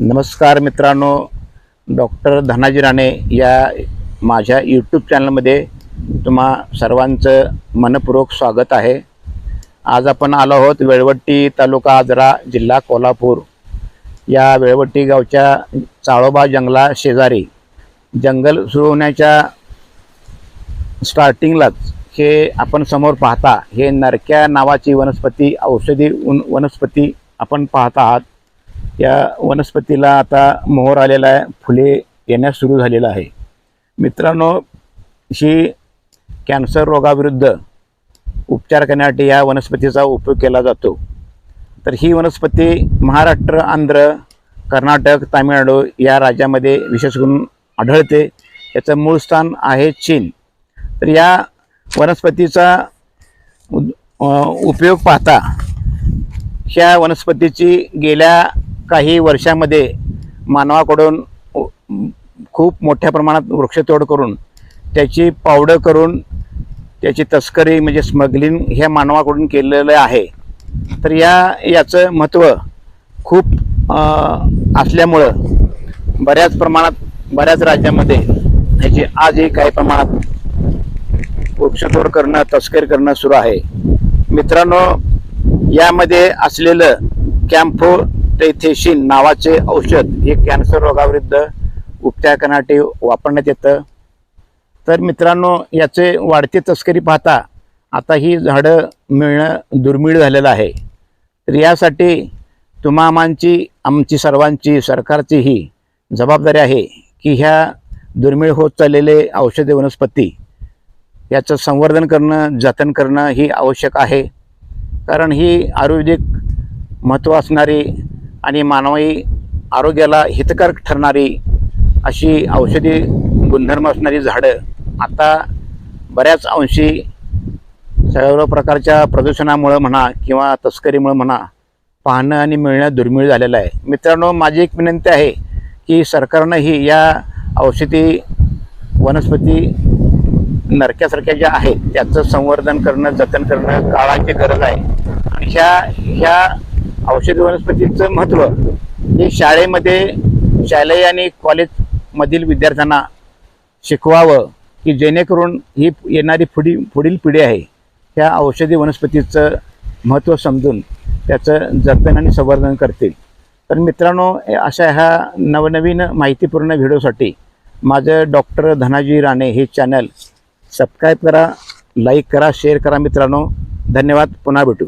नमस्कार मित्रांनो डॉक्टर धनाजी राणे या माझ्या यूट्यूब चॅनलमध्ये तुम्हा सर्वांचं मनपूर्वक स्वागत आहे. आज आपण आलो आहोत वेळवट्टी तालुका आजरा जिल्हा कोल्हापूर. या वेळवट्टी गावच्या चाळोबा जंगला शेजारी. जंगल सुरू होण्याच्या स्टार्टिंगलाच हे आपण समोर पाहता हे नरक्या नावाची वनस्पती औषधी वन वनस्पती आपण पाहत आहात. या वनस्पतीला आता मोहर आलेला आहे. फुले येण्यास सुरू झालेलं आहे. मित्रांनो ही कॅन्सर रोगाविरुद्ध उपचार करण्यासाठी या वनस्पतीचा उपयोग केला जातो. तर ही वनस्पती महाराष्ट्र आंध्र कर्नाटक तामिळनाडू या राज्यामध्ये विशेष करून आढळते. याचं मूळ स्थान आहे चीन. तर या वनस्पतीचा उपयोग पाहता ह्या वनस्पतीची गेल्या काही वर्षामध्ये मानवाकडून खूप मोठ्या प्रमाणात वृक्षतोड करून त्याची पावडं करून त्याची तस्करी म्हणजे स्मगलिंग ह्या मानवाकडून केलेलं आहे. तर या याचं महत्त्व खूप असल्यामुळं बऱ्याच प्रमाणात बऱ्याच राज्यामध्ये ह्याची आजही काही प्रमाणात वृक्षतोड करणं तस्करी करणं सुरू आहे. मित्रांनो यामध्ये असलेलं टेथेशिन नावाचे औषध हे कॅन्सर रोगाविरुद्ध उपचार करण्यासाठी वापरण्यात येतं. तर मित्रांनो याचे वाढते तस्करी पाहता आता ही झाडं मिळणं दुर्मिळ झालेलं आहे. तर यासाठी तुम्हामांची आमची सर्वांची सरकारचीही जबाबदारी आहे की ह्या दुर्मिळ होत चाललेले औषधी वनस्पती याचं संवर्धन करणं जतन करणं ही आवश्यक आहे. कारण ही आयुर्वेदिक महत्त्व असणारी आणि मानवी आरोग्याला हितकारक ठरणारी अशी औषधी गुणधर्म असणारी झाडं आता बऱ्याच अंशी सर्व प्रकारच्या प्रदूषणामुळं म्हणा किंवा तस्करीमुळं म्हणा पाहणं आणि मिळणं दुर्मिळ झालेलं आहे. मित्रांनो माझी एक विनंती आहे की सरकारनंही या औषधी वनस्पती नरक्यासारख्या ज्या आहेत त्याचं संवर्धन करणं जतन करणं काळाची गरज आहे. आणि ह्या ह्या औषधी वनस्पतीचं महत्त्व हे शाळेमध्ये शालेय आणि कॉलेजमधील विद्यार्थ्यांना शिकवावं की जेणेकरून ही येणारी पुढी पुढील पिढी आहे. त्या औषधी वनस्पतीचं महत्त्व समजून त्याचं जतन आणि संवर्धन करतील. तर मित्रांनो अशा ह्या नवनवीन माहितीपूर्ण व्हिडिओसाठी माझं डॉक्टर धनाजी राणे हे चॅनल सबस्क्राईब करा लाईक करा शेअर करा मित्रांनो. धन्यवाद. पुन्हा भेटू.